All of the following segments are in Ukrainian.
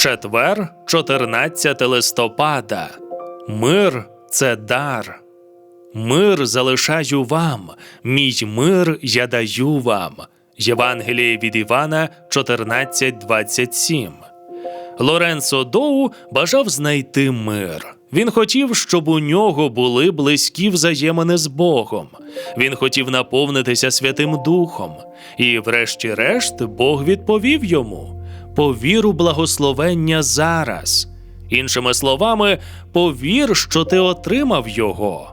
Четвер, 14 листопада. Мир це дар. Мир залишаю вам, мій мир я даю вам. Євангеліє від Івана 14.27. Лоренцо Доу бажав знайти мир. Він хотів, щоб у нього були близькі взаємини з Богом. Він хотів наповнитися Святим Духом. І, врешті-решт, Бог відповів йому: повір у благословення зараз. Іншими словами, повір, що ти отримав його.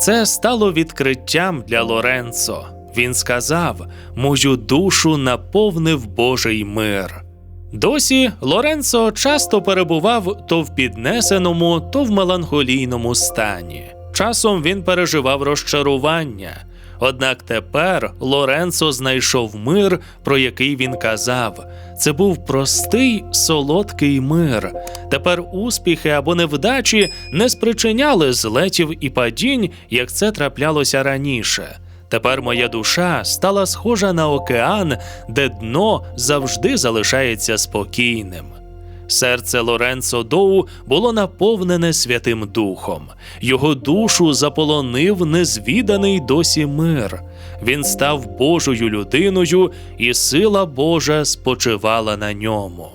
Це стало відкриттям для Лоренцо. Він сказав: Мою душу наповнив Божий мир. Досі Лоренцо часто перебував то в піднесеному, то в меланхолійному стані. Часом він переживав розчарування. Однак тепер Лоренцо знайшов мир, про який він казав. Це був простий солодкий мир. Тепер успіхи або невдачі не спричиняли злетів і падінь, як це траплялося раніше. Тепер моя душа стала схожа на океан, де дно завжди залишається спокійним. Серце Лоренцо Доу було наповнене Святим Духом. Його душу заполонив незвіданий досі мир. Він став Божою людиною, і сила Божа спочивала на ньому.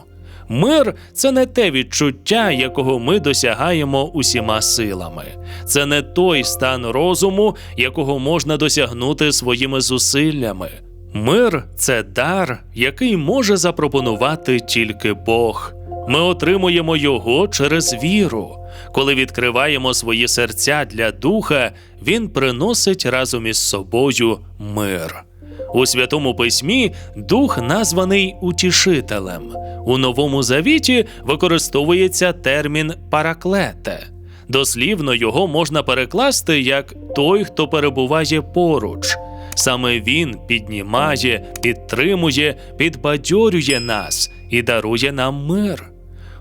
Мир це не те відчуття, якого ми досягаємо усіма силами. Це не той стан розуму, якого можна досягнути своїми зусиллями. Мир це дар, який може запропонувати тільки Бог. Ми отримуємо його через віру. Коли відкриваємо свої серця для духа, він приносить разом із собою мир. У святому письмі дух названий утішителем. У новому завіті використовується термін параклете. Дослівно його можна перекласти як той, хто перебуває поруч. Саме він піднімає, підтримує, підбадьорює нас і дарує нам мир.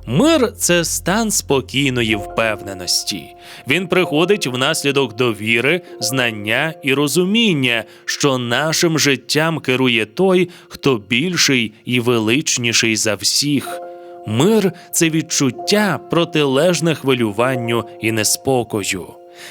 Мир це стан спокійної впевненості. Він приходить внаслідок довіри, знання і розуміння, що нашим життям керує той, хто більший і величніший за всіх. Мир це відчуття протилежне хвилюванню і неспокою.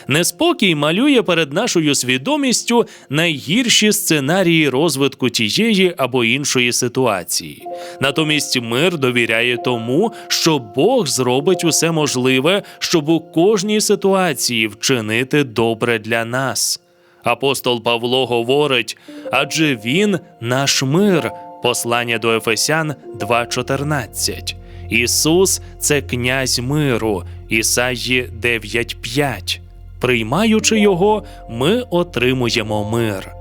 Неспокій малює перед нашою свідомістю найгірші сценарії розвитку тієї або іншої ситуації. Натомість мир довіряє тому, що Бог зробить усе можливе, щоб у кожній ситуації вчинити добре для нас. Апостол Павло говорить: адже він наш мир. Послання до Ефесян 2.14. Ісус це князь миру, Ісаї 9.5. Приймаючи його, ми отримуємо мир.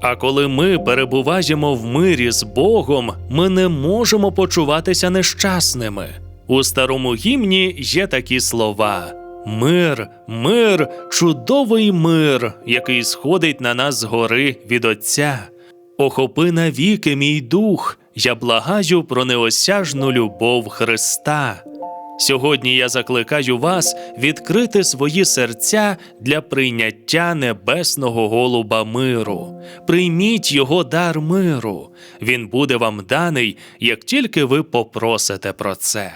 А коли ми перебуваємо в мирі з Богом, ми не можемо почуватися нещасними. У старому гімні є такі слова: Мир, мир, чудовий мир, який сходить на нас з гори від Отця. Охопи навіки мій дух, я благаю про неосяжну любов Христа. Сьогодні я закликаю вас відкрити свої серця для прийняття небесного голуба миру. Прийміть його дар миру. Він буде вам даний, як тільки ви попросите про це.